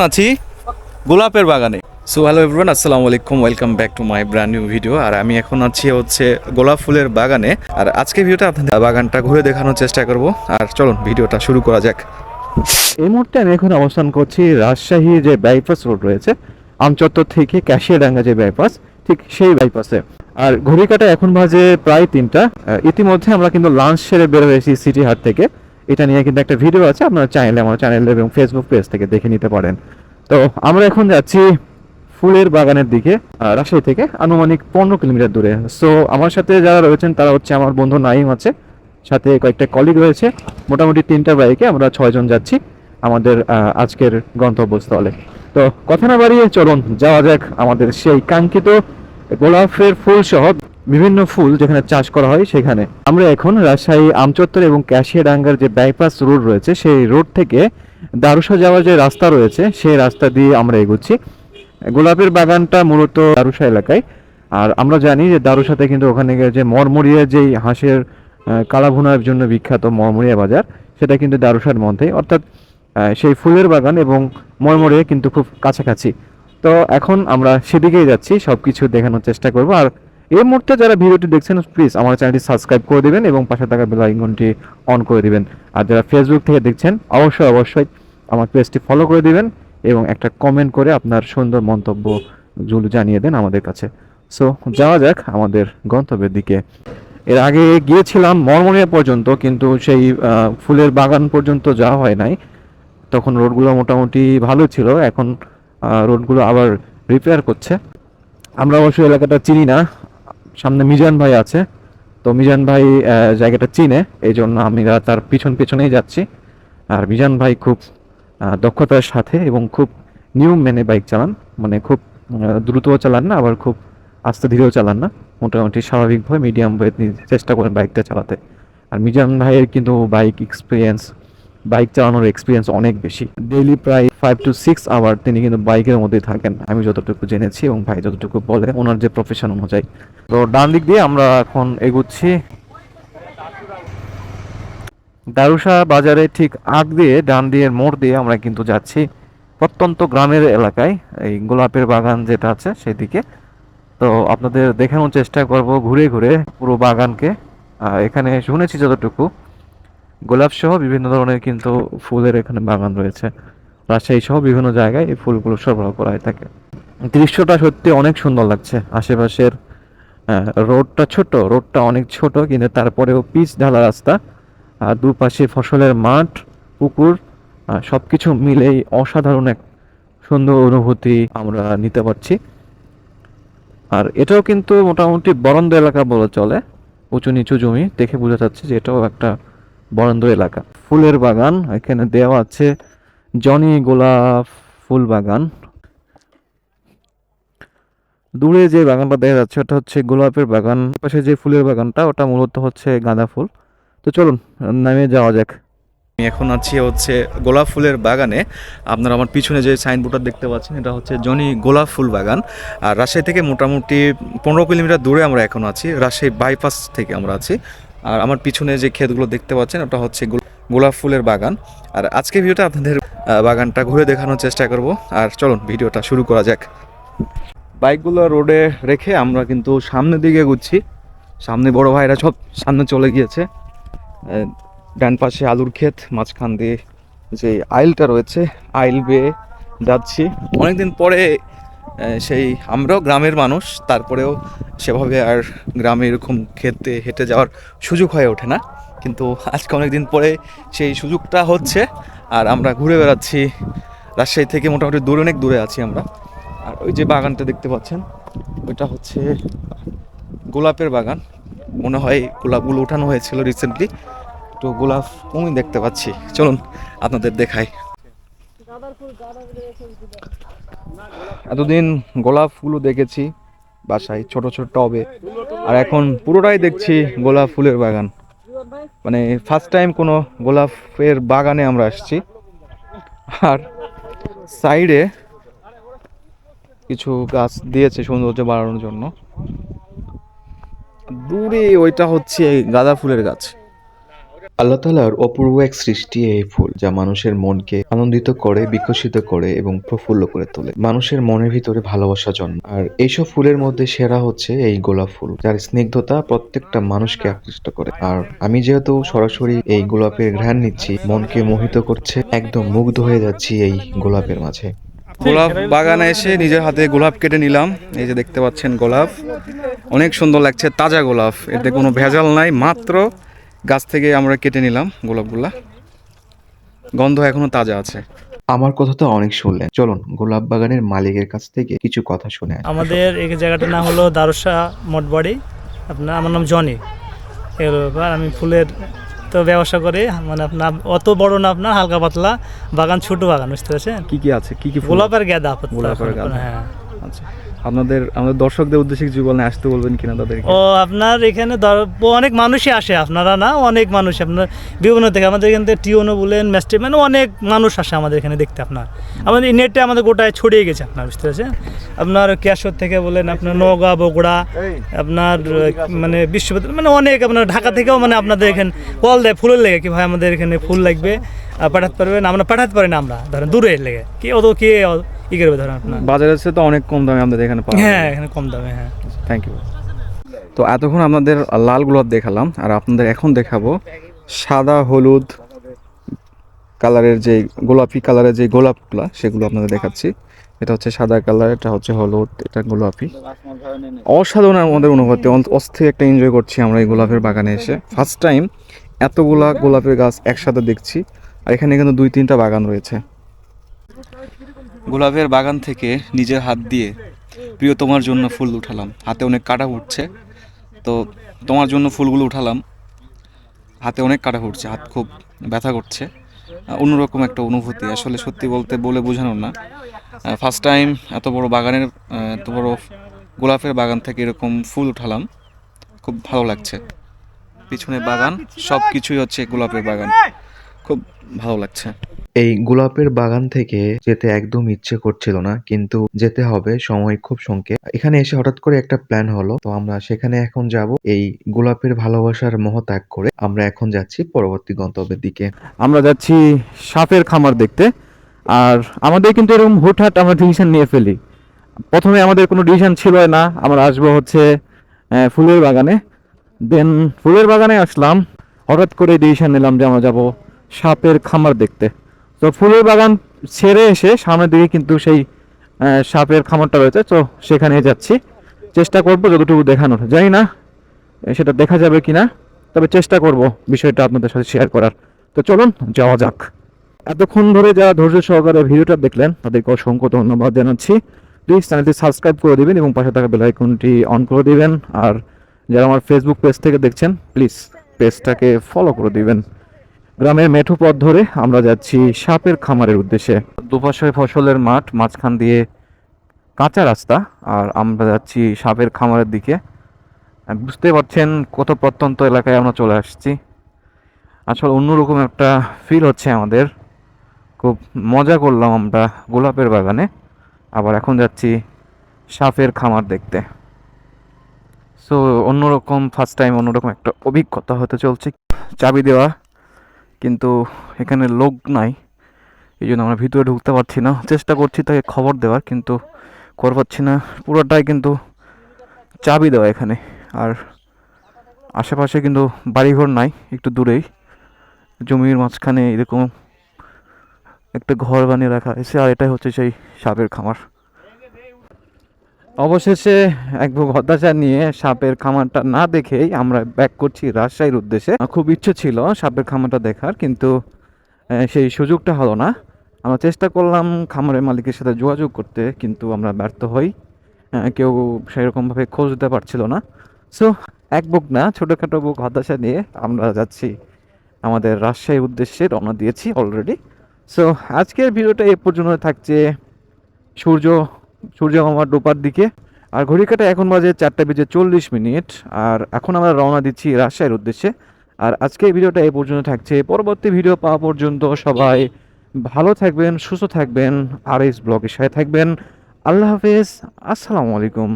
আছি গোলাপের বাগানে। সো হ্যালো এভরিওয়ান আসসালামু আলাইকুম welcome back to my brand new video আর আমি এখন আছি হচ্ছে গোলাপ ফুলের বাগানে। আর আজকে ভিডিওটা আপনাদের বাগানটা ঘুরে দেখানোর চেষ্টা করব। আর চলুন, ভিডিওটা শুরু করা যাক। এই মুহূর্তে আমি এখন অবস্থান করছি রাজশাহী যে বাইপাস রোড রয়েছে, আমচত্বর থেকে ক্যাশিয়াডাঙ্গা যে বাইপাস ঠিক সেই বাইপাসে আর ঘড়ি কাটা এখন বাজে প্রায় তিনটা। ইতিমধ্যে আমরা কিন্তু লাঞ্চ সেরে বের হয়েছি সিটি হাট থেকে। এটা নিয়ে কিন্তু একটা ভিডিও আছে, আপনারা চাইলে আমার চ্যানেল এবং ফেসবুক পেজ থেকে দেখে নিতে পারেন। তো আমরা এখন যাচ্ছি ফুলের বাগানের দিকে রাজশাহী থেকে আনুমানিক পনেরো কিলোমিটার দূরে। সো আমার সাথে যারা রয়েছেন, তারা হচ্ছে আমার বন্ধু নাইম আছে, সাথে কয়েকটা কলিগ রয়েছে। মোটামুটি তিনটা বাইকে আমরা ছয়জন যাচ্ছি আমাদের আজকের গন্তব্যস্থলে। তো কথা না বাড়িয়ে চলুন, যাওয়া যাক আমাদের সেই কাঙ্ক্ষিত গোলাপের ফুল সহ বিভিন্ন ফুল যেখানে চাষ করা হয় সেখানে। আমরা এখন রাজশাহী, আমচত্বর এবং ক্যাশিয়াডাঙ্গার যে বাইপাস রোড রয়েছে, সেই রোড থেকে দারুসা যাওয়ার যে রাস্তা রয়েছে, সেই রাস্তা দিয়ে আমরা এগোচ্ছি। গোলাপের বাগানটা মূলত দারুসা এলাকায়। আর আমরা জানি যে দারুসাতে কিন্তু ওখানে যে মরমরিয়া যেই হাঁসের কালাভুনার জন্য বিখ্যাত মরমরিয়া বাজার, সেটা কিন্তু দারুসার মধ্যে অর্থাৎ সেই ফুলের বাগান এবং মরমরিয়া কিন্তু খুব কাছাকাছি। তো এখন আমরা সেদিকেই যাচ্ছি সব কিছু দেখানোর চেষ্টা করব। আর এই মুহূর্তে যারা ভিডিওটি দেখছেন প্লিজ আমার চ্যানেলটি সাবস্ক্রাইব করে দেবেন এবং পাশে থাকা বেল আইকনটি অন করে দিবেন। আর যারা ফেসবুক থেকে দেখছেন, অবশ্যই অবশ্যই আমার পেজটি ফলো করে দিবেন এবং একটা কমেন্ট করে আপনার সুন্দর মন্তব্য জুল জানিয়ে দেন আমাদের কাছে। সো যাওয়া যাক আমাদের গন্তব্যের দিকে। এর আগে গিয়েছিলাম মরমরিয়া পর্যন্ত, কিন্তু সেই ফুলের বাগান পর্যন্ত যাওয়া হয় নাই। তখন রোডগুলো মোটামুটি ভালো ছিল, এখন রোডগুলো আবার রিপেয়ার করছে। আমরা অবশ্য এলাকাটা চিনি না সামনে মিজান ভাই আছে। তো মিজান ভাই জায়গাটা চিনে এই জন্য আমরা তার পিছন পিছনেই যাচ্ছি। আর মিজান ভাই খুব দক্ষতার সাথে এবং খুব নিয়ম মেনে বাইক চালান। মানে খুব দ্রুতও চালান না, আবার খুব আস্তে ধীরেও চালান না। মোটামুটি স্বাভাবিকভাবে মিডিয়াম চেষ্টা করেন বাইকটা চালাতে। আর মিজান ভাইয়ের কিন্তু বাইক এক্সপিরিয়েন্স বাইক চালানোর এক্সপিরিয়েন্স অনেক বেশি। ডেইলি প্রায় ফাইভ টু সিক্স আওয়ার তিনি কিন্তু বাইকের মধ্যেই থাকেন, আমি যতটুকু জেনেছি এবং ভাই যতটুকু বলে ওনার যে প্রফেশন অনুযায়ী। তো ডান দিক দিয়ে আমরা এখন এগুচ্ছি। দারুসা বাজারে ঠিক আগ দিয়ে, ডান দিয়ে, মোড় দিয়ে আমরা কিন্তু যাচ্ছি প্রত্যন্ত গ্রামের এলাকায়। এই গোলাপের বাগান যেটা আছে সেদিকে। তো আপনাদের দেখানোর চেষ্টা করব ঘুরে ঘুরে পুরো বাগানকে। এখানে শুনেছি যতটুকু। গোলাপ সহ বিভিন্ন ধরনের কিন্তু ফুলের এখানে বাগান রয়েছে। রাজশাহী সহ বিভিন্ন জায়গায় এই ফুলগুলো সরবরাহ করা হয়ে থাকে। দৃশ্যটা সত্যি অনেক সুন্দর লাগছে। আশেপাশের রোডটা ছোট, রোডটা অনেক ছোট, কিন্তু তারপরেও পিচ ঢালা রাস্তা। আর দুপাশে ফসলের মাঠ, পুকুর সব কিছু মিলেই অসাধারণ এক সুন্দর অনুভূতি আমরা নিতে পারছি। আর এটাও কিন্তু মোটামুটি বরন্দ এলাকা বলে চলে। উঁচু নিচু জমি দেখে বোঝা যাচ্ছে যে এটাও একটা বরন্দ এলাকা। ফুলের বাগান, এখানে দেওয়া আছে জনি গোলাপ ফুল বাগান। দূরে যে বাগানটা দেখা যাচ্ছে, ওটা হচ্ছে গোলাপের বাগান। পাশে যে ফুলের বাগানটা, ওটা মূলত হচ্ছে গাঁদা ফুল। তো চলুন নামে যাওয়া যাক। আমি এখন আছি হচ্ছে গোলাপ ফুলের বাগানে। আপনারা আমার পিছনে যে সাইনবোর্ডটা দেখতে পাচ্ছেন, এটা হচ্ছে জনি গোলাপ ফুল বাগান। আর রাজশাহী থেকে মোটামুটি পনেরো কিলোমিটার দূরে আমরা এখন আছি, রাজশাহী বাইপাস থেকে আমরা আছি। আর আমার পিছনে যে ক্ষেতগুলো দেখতে পাচ্ছেন, ওটা হচ্ছে গোল- গোলাপ ফুলের বাগান। আর আজকে ভিডিওটা আপনাদের বাগানটা ঘুরে দেখানোর চেষ্টা করব। আর চলুন, ভিডিওটা শুরু করা যাক। বাইকগুলো রোডে রেখে আমরা কিন্তু সামনের দিকে ঘুরছি সামনে বড় ভাইরা সব সামনে চলে গিয়েছে। ডান পাশে আলুর ক্ষেত, মাঝখান দিয়ে যে আইলটা রয়েছে, আইল বেয়ে যাচ্ছি। অনেকদিন পরে সেই আমরাও গ্রামের মানুষ, তারপরেও সেভাবে আর গ্রামে এরকম খেতে, হেঁটে যাওয়ার সুযোগ হয়ে ওঠে না। কিন্তু আজকে অনেক দিন পরে সেই সুযোগটা হচ্ছে আর আমরা ঘুরে বেড়াচ্ছি রাজশাহী থেকে মোটামুটি দূরে, অনেক দূরে আছি আমরা। আর ওই যে বাগানটা দেখতে পাচ্ছেন, ওইটা হচ্ছে গোলাপের বাগান। মনে হয় গোলাপগুলো উঠানো হয়েছিল রিসেন্টলি তো গোলাপ আমি দেখতে পাচ্ছি। চলুন আপনাদের দেখাই। এতদিন গোলাপ ফুলও দেখেছি বাসায়, ছোট ছোট টবে। আর এখন পুরোটাই দেখছি গোলাপ ফুলের বাগান। মানে ফার্স্ট টাইম কোনো গোলাপের বাগানে আমরা আসছি। আর সাইডে কিছু গাছ দিয়েছে সৌন্দর্য বাড়ানোর জন্য। দূরে ওইটা হচ্ছে গাঁদা ফুলের গাছ। আল্লাহ তালার অপূর্ব এক সৃষ্টি এই ফুল যা মানুষের মনকে আনন্দিত করে, বিকশিত করে এবং প্রফুল্ল করে তোলে। মানুষের মনের ভিতরে ভালোবাসা জন্ম। আর এইসব ফুলের মধ্যে সেরা হচ্ছে এই গোলাপ ফুল, যার স্নিগ্ধতা প্রত্যেকটা মানুষকে আকৃষ্ট করে। আর আমি যেহেতু সরাসরি এই গোলাপের ঘ্রাণ নিচ্ছি, মনকে মোহিত করছে, একদম মুগ্ধ হয়ে যাচ্ছি এই গোলাপের মাঝে। গোলাপ বাগানে এসে নিজের হাতে গোলাপ কেটে নিলাম। এই যে দেখতে পাচ্ছেন গোলাপ। অনেক সুন্দর লাগছে, তাজা গোলাপ। এতে কোনো ভেজাল নাই, মাত্র গাছ থেকে আমরা কেটে নিলাম গোলাপগুলা। গন্ধ এখনও তাজা আছে। আমার কথা তো অনেক শুনলেন। চলুন গোলাপ বাগানের মালিকের কাছ থেকে কিছু কথা শুনে আমাদের এই জায়গাটার নাম হলো দারুসা মঠবাড়ি। আপনার আমার নাম জনি। এর ব্যাপার। আমি ফুলের তো ব্যবসা করি। মানে আপনার অত বড় না আপনার হালকা পাতলা। বাগান ছোট বাগান বুঝতে পারছেন? কি কি আছে? কি কি ফুল? গোলাপ আর গেঁদা আপাতত। গোলাপ আর এখন, গাঁদা। হ্যাঁ। আচ্ছা। আপনাদের আমাদের দর্শকদের উদ্দেশ্যে কিছু বলেন আসতে বলবেন কিনা তাদেরকে ও আপনার এখানে ধর- অনেক মানুষই আসে আপনারা না? অনেক মানুষ আপনার বিভিন্ন থেকে আমাদের এখান থেকে টিওনো বলেন ম্যাস্টে মানে অনেক মানুষ আসে আমাদের এখানে দেখতে আপনার। আমাদের নেটে আমাদের গোটায় ছড়িয়ে গেছে আপনার বুঝতে পারছেন? আপনার ক্যাশর থেকে বলেন আপনার নওগাঁ বগুড়া আপনার মানে বিশ্ববিদ্যালয় মানে অনেক আপনার ঢাকা থেকেও মানে আপনাদের এখানে কল দেয় ফুলের লেগে কি ভাই আমাদের এখানে ফুল লাগবে পাঠাতে পারবেন আমরা পাঠাতে পারি না আমরা ধরেন দূরে লেগে। কি অত কে ই করবে ধরেন আপনার? বাজারে তো অনেক কম দামে আমাদের এখানে পাওয়া হ্যাঁ এখানে কম দামে হ্যাঁ। থ্যাংক ইউ তো এতক্ষণ আপনাদের লাল গোলাপ দেখালাম আর আপনাদের এখন দেখাবো সাদা হলুদ কালারের যে গোলাপি কালারের যে গোলাপগুলা সেগুলো আপনাদের দেখাচ্ছি। এটা হচ্ছে সাদা কালার এটা হচ্ছে হলুদ এটা গোলাপি। অসাধারণ আমাদের অনুভূতি অন- অস্থির একটা এনজয় করছি আমরা এই গোলাপের বাগানে এসে। ফার্স্ট টাইম এতগুলা গোলাপের গাছ একসাথে দেখছি আর এখানে কিন্তু দুই তিনটা বাগান রয়েছে। গোলাপের বাগান থেকে নিজের হাত দিয়ে প্রিয় তোমার জন্য ফুল উঠালাম। হাতে অনেক কাটা উঠছে তো তোমার জন্য ফুলগুলো উঠালাম। হাতে অনেক কাটা উঠছে হাত খুব ব্যথা করছে। অন্যরকম একটা অনুভূতি। আসলে সত্যি বলতে বলে বোঝানোর না। ফার্স্ট টাইম এত বড় বাগানের এত বড় গোলাপের বাগান থেকে এরকম ফুল উঠালাম। খুব ভালো লাগছে। পিছনে বাগান সব কিছুই হচ্ছে গোলাপের বাগান। খুব ভালো লাগছে। এই গোলাপের বাগান থেকে যেতে একদম ইচ্ছে করছিল না, কিন্তু যেতে হবে, সময় খুব সংক্ষেপ এখানে এসে হঠাৎ করে একটা প্ল্যান হলো, তো আমরা সেখানে এখন যাব এই গোলাপের ভালোবাসার মোহ ত্যাগ করে। আমরা এখন যাচ্ছি পরবর্তী গন্তব্যের দিকে। আমরা যাচ্ছি সাপের খামার দেখতে, আর আমাদের কিন্তু এরকম হুটহাট আমরা ডিসিশন নিয়ে ফেলি। প্রথমে আমাদের কোনো ডিসিশন ছিল না, আমরা আসব হচ্ছে ফুলের বাগানে। দেন ফুলের বাগানে আসলাম, হঠাৎ করে ডিসিশন নিলাম যে আমরা যাব সাপের খামার দেখতে। তো ফুলের বাগান ছেড়ে এসে সামনের দিকে কিন্তু সেই সাপের খামারটা রয়েছে। তো সেখানে যাচ্ছি। চেষ্টা করব যতটুকু দেখানোর। জানি না সেটা দেখা যাবে কিনা, তবে চেষ্টা করব বিষয়টা আপনাদের সাথে শেয়ার করার। তো চলুন, যাওয়া যাক। এতক্ষণ ধরে যারা ধৈর্য সহকারে ভিডিওটা দেখলেন, তাদেরকে অসংখ্য ধন্যবাদ জানাচ্ছি। প্লিজ চ্যানেলটি সাবস্ক্রাইব করে দিবেন এবং পাশে থাকা বেল আইকনটি অন করে দিবেন। আর যারা আমার ফেসবুক পেজ থেকে দেখছেন প্লিজ পেজটাকে ফলো করে দিবেন। গ্রামের মেঠো পথ ধরে আমরা যাচ্ছি সাপের খামারের উদ্দেশ্যে। দুপাশে ফসলের মাঠ, মাঝখান দিয়ে কাঁচা রাস্তা, আর আমরা যাচ্ছি সাপের খামারের দিকে। বুঝতে পারছেন কত প্রত্যন্ত এলাকায় আমরা চলে আসছি। আসলে অন্যরকম একটা ফিল হচ্ছে আমাদের। খুব মজা করলাম আমরা গোলাপের বাগানে। আবার এখন যাচ্ছি সাপের খামার দেখতে। সো অন্যরকম ফার্স্ট টাইম অন্যরকম একটা অভিজ্ঞতা হতে চলছে। চাবি দেওয়া কিন্তু এখানে লোক নাই। এই জন্য আমরা ভিতরে ঢুকতে পারছি না। চেষ্টা করছি তাকে খবর দেওয়ার, কিন্তু করে পাচ্ছি না। পুরোটাই কিন্তু চাবি দেওয়া এখানে। আর আশেপাশে কিন্তু বাড়িঘর নাই, একটু দূরেই। জমির মাঝখানে এরকম একটা ঘর বানিয়ে রাখা। হয়েছে আর এটাই হচ্ছে সেই সাপের খামার। অবশেষে এক হতাশা নিয়ে সাপের খামারটা না দেখেই আমরা ব্যাক করছি রাজশাহীর উদ্দেশ্যে। খুব ইচ্ছে ছিল সাপের খামারটা দেখার, কিন্তু সেই সুযোগটা হলো না। আমরা চেষ্টা করলাম খামারের মালিকের সাথে যোগাযোগ করতে, কিন্তু আমরা ব্যর্থ হই। কেউ সেরকমভাবে খোঁজ দিতে পারছিল না। সো এক বুক না, ছোটোখাটো বুক হতাশা নিয়ে আমরা যাচ্ছি। আমাদের রাজশাহীর উদ্দেশ্যে রওনা দিয়েছি অলরেডি সো আজকের ভিডিওটা এ পর্যন্ত থাকছে। সূর্য সূর্য আমার ডোপার দিকে। আর ঘড়ি কাটা এখন বাজে চারটা বেজে চল্লিশ মিনিট। আর এখন আমরা রওনা দিচ্ছি রাজশাহীর উদ্দেশ্যে। আর আজকে এই ভিডিওটা এই পর্যন্ত থাকছে। পরবর্তী ভিডিও পাওয়া পর্যন্ত সবাই ভালো থাকবেন, সুস্থ থাকবেন। আর এস ব্লগের সাথে থাকবেন। আল্লাহ হাফেজ। আসসালামু আলাইকুম।